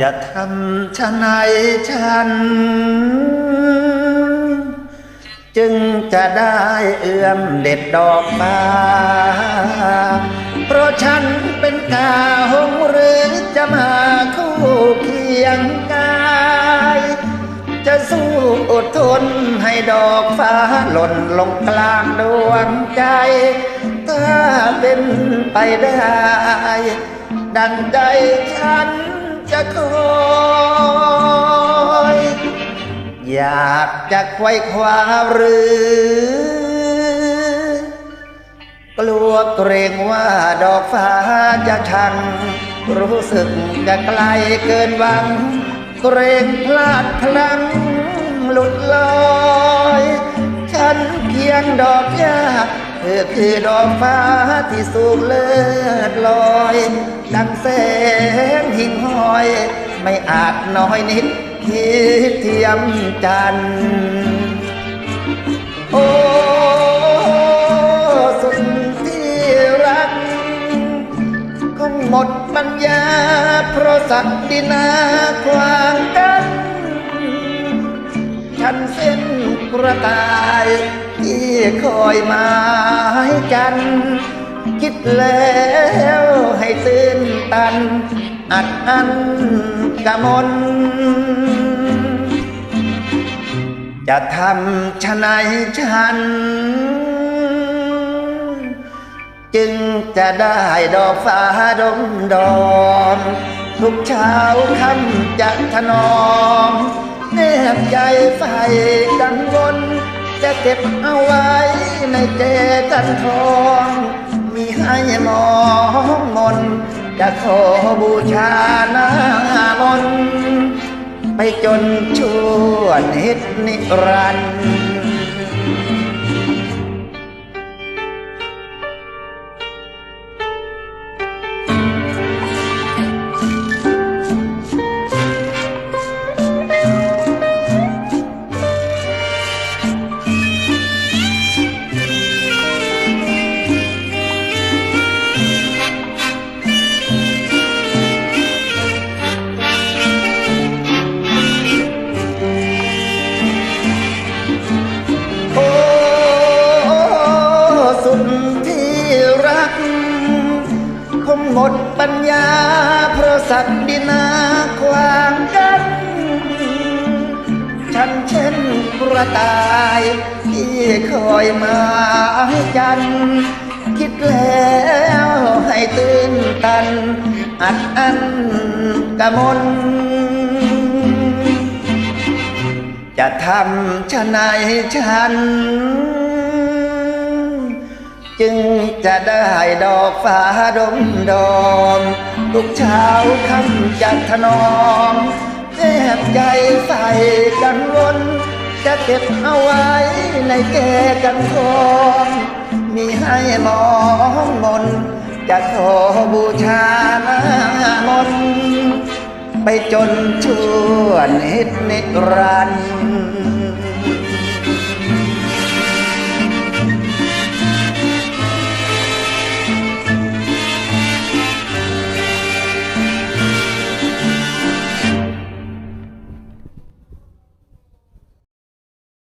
จะทำชะไหนฉัน จึงจะได้เอื้อมเด็ดดอกฟ้าเพราะฉันเป็นกาหงหรือจะมาคู่เคียงกาย จะสู้อดทนให้ดอกฟ้าหล่นลงกลางดวงใจ ถ้าเป็นไปได้ดังใจฉัน จะคอย อยากจะไขว้คว้าหรือ กลัวเกรงว่าดอกฟ้าจะชังรู้สึกจะไกลเกินหวัง เกรงพลาดพลั้งหลุดลอย ฉันเพียงดอกหญ้า เธอคือดอกฟ้าที่สูงเลิศลอย ดังแสงหิ่งห้อย ไม่อาจน้อยนิดคิดเทียมจันโอ้สุดที่รัก คงหมดปัญญา เพราะสักดินาควางกัน ฉันเส้นกระตาย ที่คอยหมายจัน คิดแล้วให้ตื่นตัน อัดอันกะมน จะทำชะไหนฉัน จึงจะได้ดอกฟ้าดมดอมทุกเช้าคำจะถนอมแนบใจไฟกังวล จะเก็บเอาไว้ในเจกันทอง มีให้มองมน จะขอบูชาหน้ามน ไปจนชั่วนิดนิรันดร์ หมดปัญญาเพราะสักดินาควางกัน ฉันเช่นกระต่ายที่คอยมายจัน คิดแล้วให้ตื่นตัน อัดอันกะมนจะทำชะไหนฉัน จึงจะได้ดอกฟ้าดมดอมทุกเช้าคำจะถนอมแนบใจใส่กันวนจะเก็บเอาไว้ในแก่กันทองมีให้มองมน จะขอบูชาหน้ามน ไปจนชั่วนิดนิรันดร์